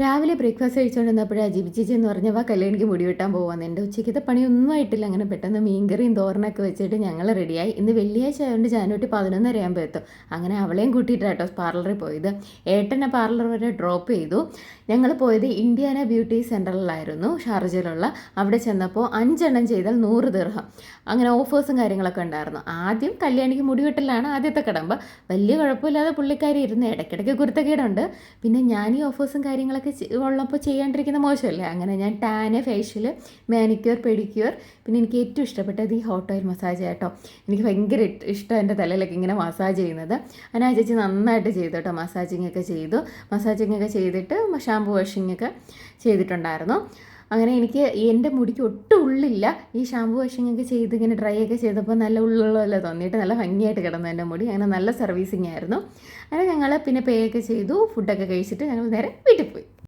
രാവിലെ breakfast കഴിച്ചുകൊണ്ടിരുന്നപ്പോഴേ GB ചേച്ചി എന്ന് പറഞ്ഞവ കല്യാണിക്ക് മുടി വെട്ടാൻ പോകാമെന്ന് എന്റെ ഉച്ചയ്ക്കത്തെ പണിയൊന്നും ആയിട്ടില്ല. അങ്ങനെ പെട്ടെന്ന് മീൻകറിയും തോരനൊക്കെ വെച്ചിട്ട് ഞങ്ങൾ റെഡിയായി. ഇന്ന് വെള്ളിയാഴ്ച ആയതുകൊണ്ട് ജാനുവരി പതിനൊന്നര ആകുമ്പോൾ എത്തും. അങ്ങനെ അവളെയും കൂട്ടിയിട്ടാട്ടോ പാർലറിൽ പോയത്. ഏട്ടനെ പാർലർ വരെ ഡ്രോപ്പ് ചെയ്തു. ഞങ്ങൾ പോയത് ഇന്ത്യാന ബ്യൂട്ടി സെന്ററിലായിരുന്നു ഷാർജയിലുള്ള. അവിടെ ചെന്നപ്പോൾ അഞ്ചെണ്ണം ചെയ്താൽ നൂറ് ദീർഘം അങ്ങനെ ഓഫേഴ്സും കാര്യങ്ങളൊക്കെ ഉണ്ടായിരുന്നു. ആദ്യം കല്യാണിക്ക് മുടി വെട്ടലാണ് ആദ്യത്തെ കടമ്പ. വലിയ കുഴപ്പമില്ലാതെ പുള്ളിക്കാരി ഇരുന്ന് ഇടയ്ക്കിടയ്ക്ക് കുരുത്തക്കേടുണ്ട്. പിന്നെ ഞാൻ ഈ ഓഫേഴ്സും കാര്യങ്ങളൊക്കെ ചെ- ഉള്ളപ്പോൾ ചെയ്യാണ്ടിരിക്കുന്ന മോശമല്ലേ? അങ്ങനെ ഞാൻ ടാന് ഫേഷ്യൽ മാനിക്യൂർ പെഡിക്യൂർ. പിന്നെ എനിക്ക് ഏറ്റവും ഇഷ്ടപ്പെട്ടത് ഈ ഹോട്ട് ഓയിൽ മസാജ് കേട്ടോ എനിക്ക് ഭയങ്കര ഇഷ്ടം എന്റെ തലയിലൊക്കെ ഇങ്ങനെ മസാജ് ചെയ്യുന്നത്. അതിനാ ചേച്ചി നന്നായിട്ട് ചെയ്തു കേട്ടോ മസാജിങ് ഒക്കെ ചെയ്തു. മസാജിങ് ഒക്കെ ചെയ്തിട്ട് ഷാമ്പു വാഷിംഗ് ഒക്കെ ചെയ്തിട്ടുണ്ടായിരുന്നു. അങ്ങനെ എനിക്ക് എന്റെ മുടിക്ക് ഒട്ടും ഉള്ളില്ല. ഈ ഷാമ്പു വാഷിംഗ് ഒക്കെ ചെയ്ത് ഇങ്ങനെ ഡ്രൈ ഒക്കെ ചെയ്തപ്പോൾ നല്ല ഉള്ളുള്ള തോന്നിയിട്ട് നല്ല ഭംഗിയായിട്ട് കിടന്നു എന്റെ മുടി. അങ്ങനെ നല്ല സർവീസിങ് ആയിരുന്നു. അങ്ങനെ ഞങ്ങൾ പിന്നെ പേ ഒക്കെ ചെയ്തു. ഫുഡൊക്കെ കഴിച്ചിട്ട് ഞങ്ങൾ നേരെ വീട്ടിൽ പോയി.